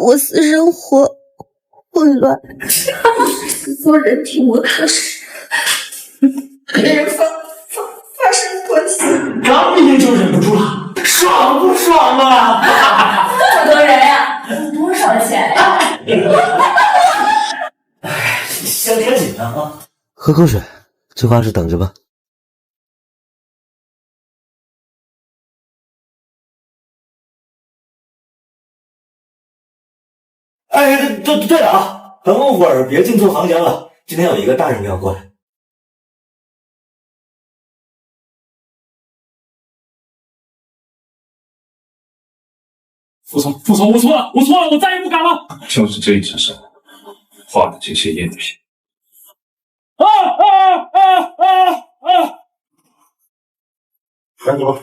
我私生活混乱，做人体模特时跟人发发发生关系，刚毕业就忍不住了，爽不爽啊？这么多人呀，多少钱呀？哎，先别紧张啊！喝口水，这画室等着吧。哎，对对了啊，等会儿别进错房间了，今天有一个大人要过来。傅总，傅总，我错了，我错了，我再也不敢了。就是这一只手画的这些赝品。啊啊啊啊啊！赶紧吧。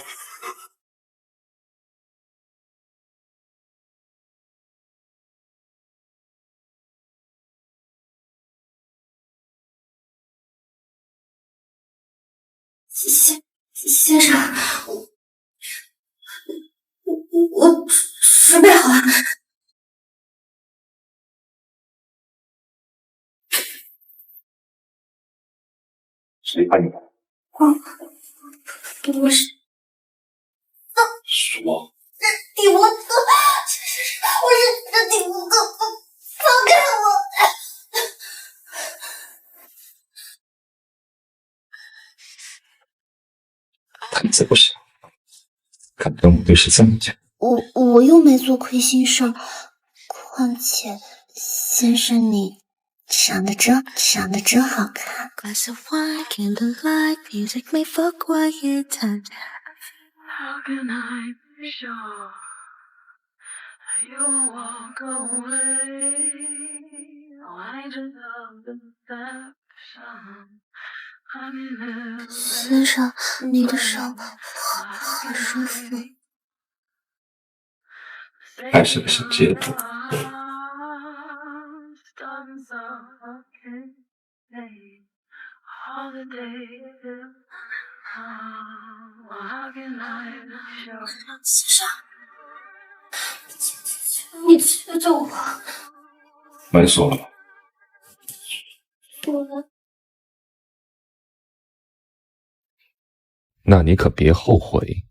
先先生，我我我准备好了。谁把你的？我是说，第五个，是是是，我是这第五个，放开我！胆子不小，敢跟我对视这么久。我我又没做亏心事儿，况且先生你长得真长得真好看。先生，你的手好好舒服。还是个小街头。先生，你救救我！门锁了吗？那你可别后悔。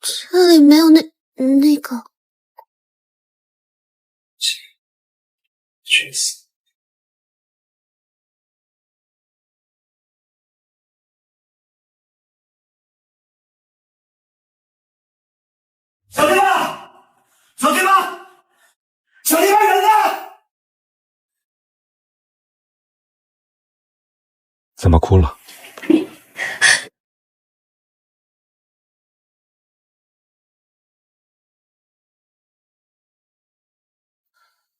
这里没有那那个。去死！小地方，小地方人呢？怎么哭了？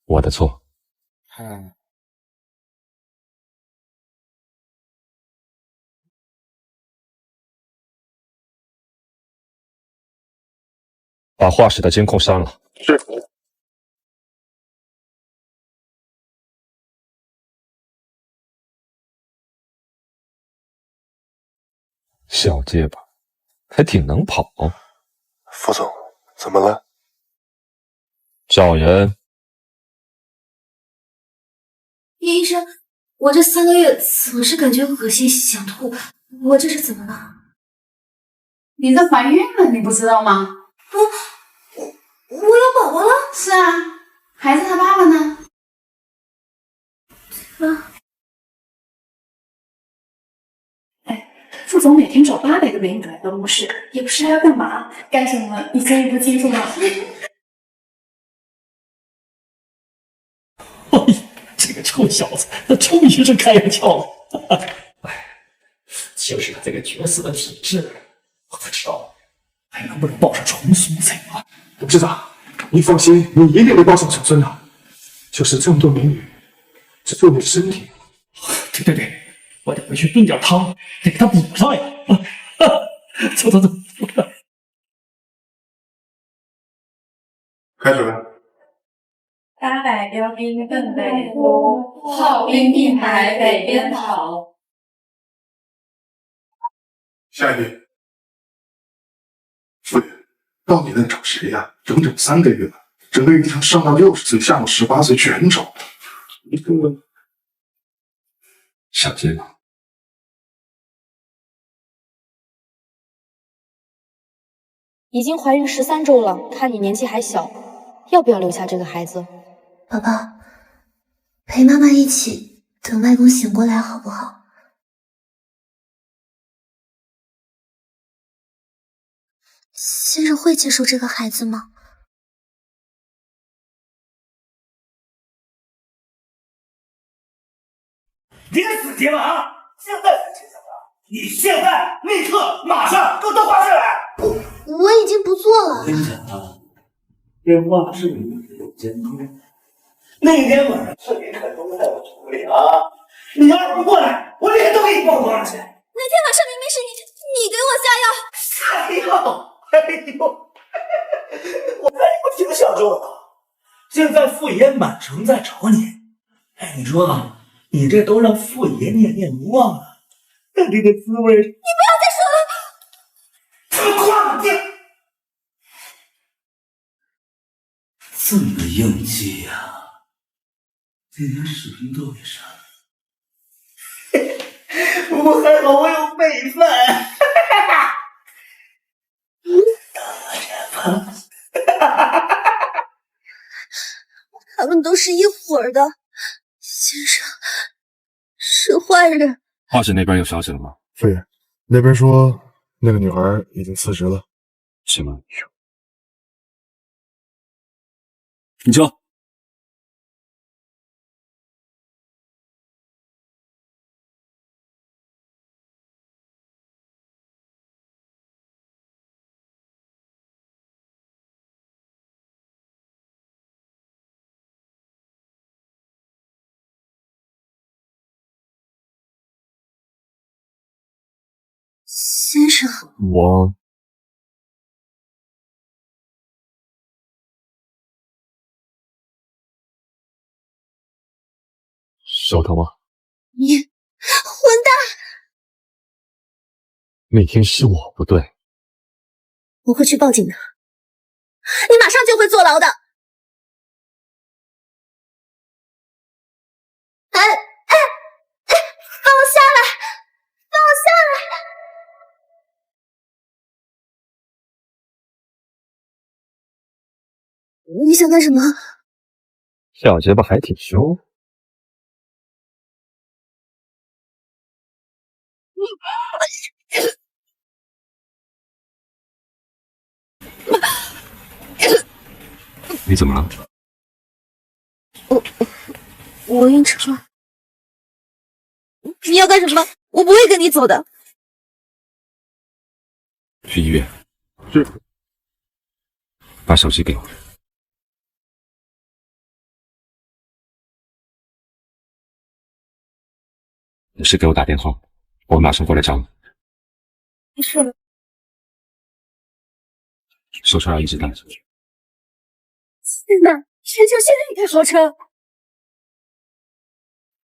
我的错。嗯，把画室的监控删了。是。小结巴，还挺能跑。副总，怎么了？找人。叶医生，我这三个月总是感觉恶心想吐，我这是怎么了？你这怀孕了，你不知道吗？我有宝宝了？是啊，孩子他爸爸呢？啊，哎副总每天找八百个美女来办公室，也不知道要干嘛，干什么你心里不清楚吗？哎呀，这个臭小子，他终于是开眼窍了。哎，就是他这个角色的体质，我不知道还能不能抱上重孙子啊？董事长，你放心，你一定会抱上小孙的。就是这么多美女，只做你的身体。对对对，我得回去炖点汤，得给他补上呀。走 走走。开始吧。八百标兵奔北坡，炮兵并排北边跑。下一题。傅爷，到底在找谁呀？整整三个月了，整个鱼塘上到六十岁，下到十八岁全找。你根本小结巴，已经怀孕十三周了，看你年纪还小，要不要留下这个孩子？宝宝，陪妈妈一起等外公醒过来好不好？先生会接受这个孩子吗？别死结巴啊！现在才知晓的，你现在立刻马上给我到画室来！我已经不做了。我跟你讲啊，这画室里面有监控，那天晚上视频可都在我手里啊！你要是不过来，我脸都给你曝光了去！那天晚上明明是你你给我下药，下药？哎呦，我看你不挺小众的吗？现在傅爷满城在找你，哎，你说你这都让傅爷念念不忘了，那这个滋味……你不要再说了！挂掉！这么硬气呀、那天视频都给删了。不过还好我有备份。他们都是一伙儿的。先生是坏人。画室那边有消息了吗？夫人，那边说那个女孩已经辞职了。是吗？你说。我手疼吗？你混蛋！那天是我不对，我会去报警的，你马上就会坐牢的。你想干什么？小结巴还挺凶。你怎么了？我我晕车了。你要干什么？我不会跟你走的。去医院。是。把手机给我。有事给我打电话，我马上过来找你。没事了。手串要一直带着。天哪！全球现在一台豪车，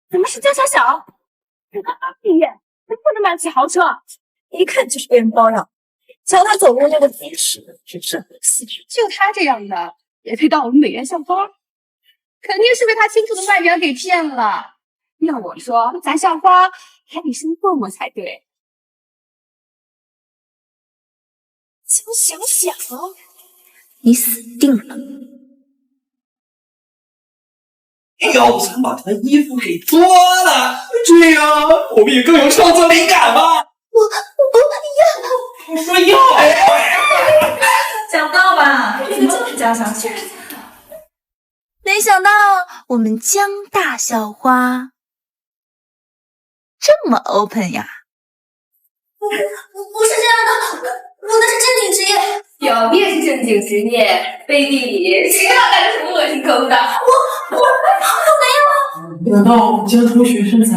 怎么是江小小？这个阿屁眼怎么不能买得起豪车？一看就是被人包养。瞧他走路那个姿势，真是。就他这样的，也配当我们美颜校花？肯定是被他清楚的外表给骗了。要我说，咱校花还得生唾沫才对。江小小，你死定了！要不咱把他衣服给脱了，这样我们也更有创作灵感吧？我我不要！我说要！想不到吧？这个就是江小小。没想到我们江大校花这么 open 呀！不不不是这样的，我那是正经职业。表面是正经职业，背地里谁知道干的什么恶心可恶的？我我我没有。难道江同学身材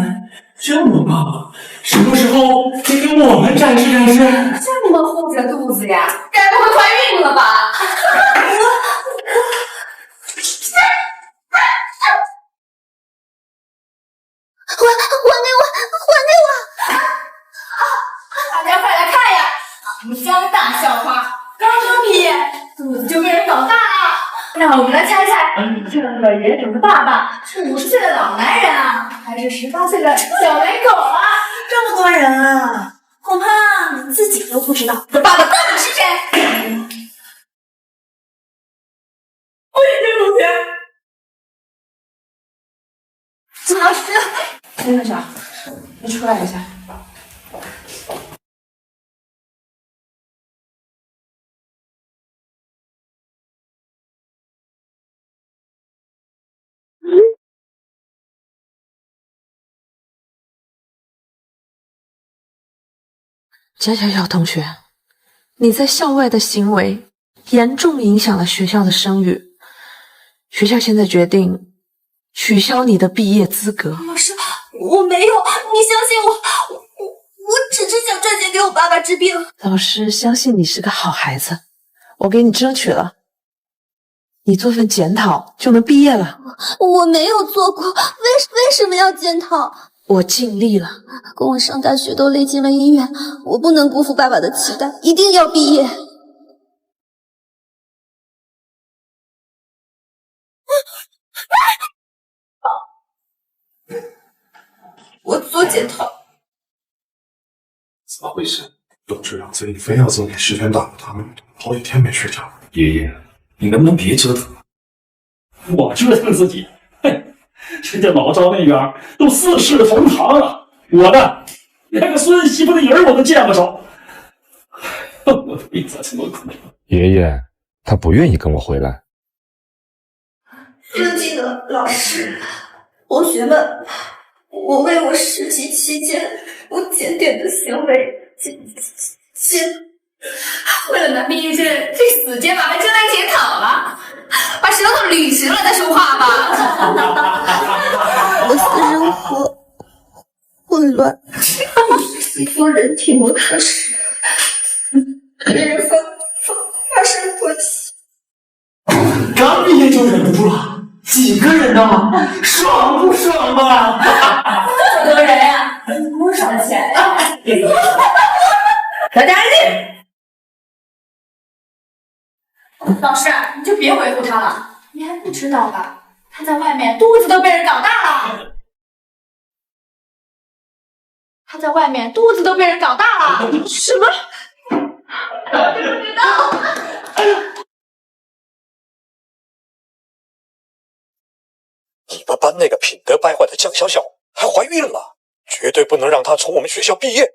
这么棒，什么时候得给我们展示展示？这么护着肚子呀，该不会怀孕了吧？还还给我，还给我！大家快来看呀，我们张大校花刚刚毕业，肚子就被人搞大了。让我们来猜猜，这个野种的爸爸是五十岁的老男人啊，还是十八岁的小奶狗啊？这么多人啊，恐怕你自己都不知道这爸爸到底是谁？我也是同学。金老师，林校长，你出来一下。贾小小同学，你在校外的行为严重影响了学校的声誉，学校现在决定取消你的毕业资格。老师，我没有，你相信我，我我我只是想赚钱给我爸爸治病。老师相信你是个好孩子，我给你争取了，你做份检讨就能毕业了。我没有做过，为为什么要检讨？我尽力了，供我上大学都累进了医院，我不能辜负爸爸的期待，一定要毕业。我做检讨，怎么回事？都这样子，你非要责给石泉打他们，好几天没睡觉。爷爷，你能不能别折腾了？我折腾自己，嘿，人家老赵那边都四世同堂了，我呢，连个孙媳妇的影儿我都见不着。我的命咋这么苦？爷爷，他不愿意跟我回来。尊敬的老师、同学们，我为我实习期间不检点的行为检检。为了拿毕业证，这死结巴还真来检讨了，把舌头捋直了再说话吧。我私生活混乱，一帮人体摩擦时，跟人发发发生关系。刚毕业就忍不住了，几个人呢？爽不爽嘛？这么多人呀、多少钱呀、大家安静。老师，你就别维护他了，你还不知道吧？他在外面肚子都被人搞大了。他在外面肚子都被人搞大了。什么？我就知道。你们班那个品德败坏的江小小还怀孕了，绝对不能让她从我们学校毕业。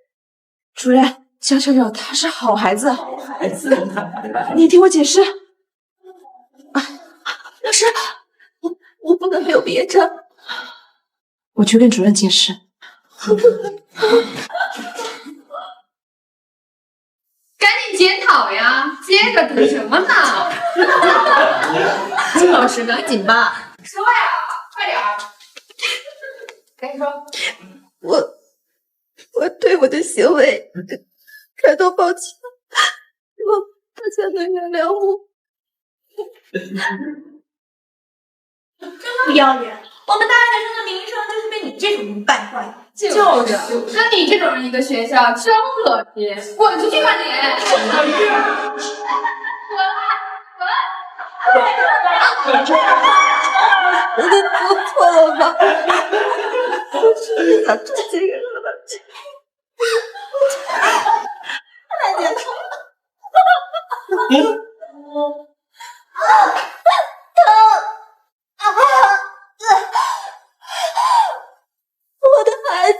主任，江小小她是好孩子，好孩子，你听我解释。老师，我我不能没有毕业证。我去跟主任解释。赶紧检讨呀！接着等什么呢？金老师，赶紧吧。说呀，快点儿！赶紧说。我我对我的行为感到抱歉，希望大家能原谅我。真不要脸！我们大学生的名声就是被你这种人败坏的。就是，跟你这种人一个学校，真恶心！滚出去吧你！滚！滚我都做错了吧？我是不是想赚钱给他们治？太检讨了。我的孩子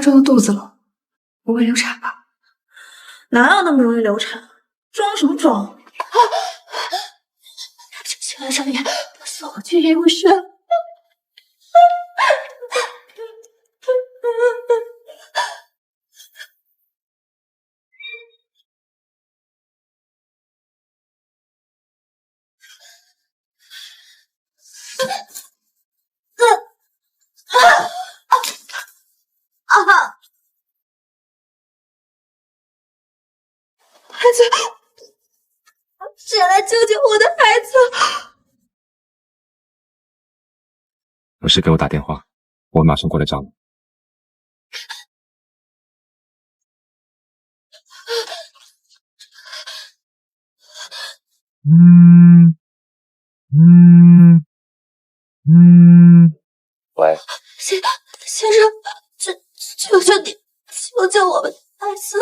哈周的肚子了，不会流产吧？哪有那么容易流产？装什么装？现在上面不送我去医务室。孩子，谁来救救我的孩子？有事给我打电话，我马上过来找你。嗯，嗯，嗯，喂，先先生，求求求你，救救我们孩子！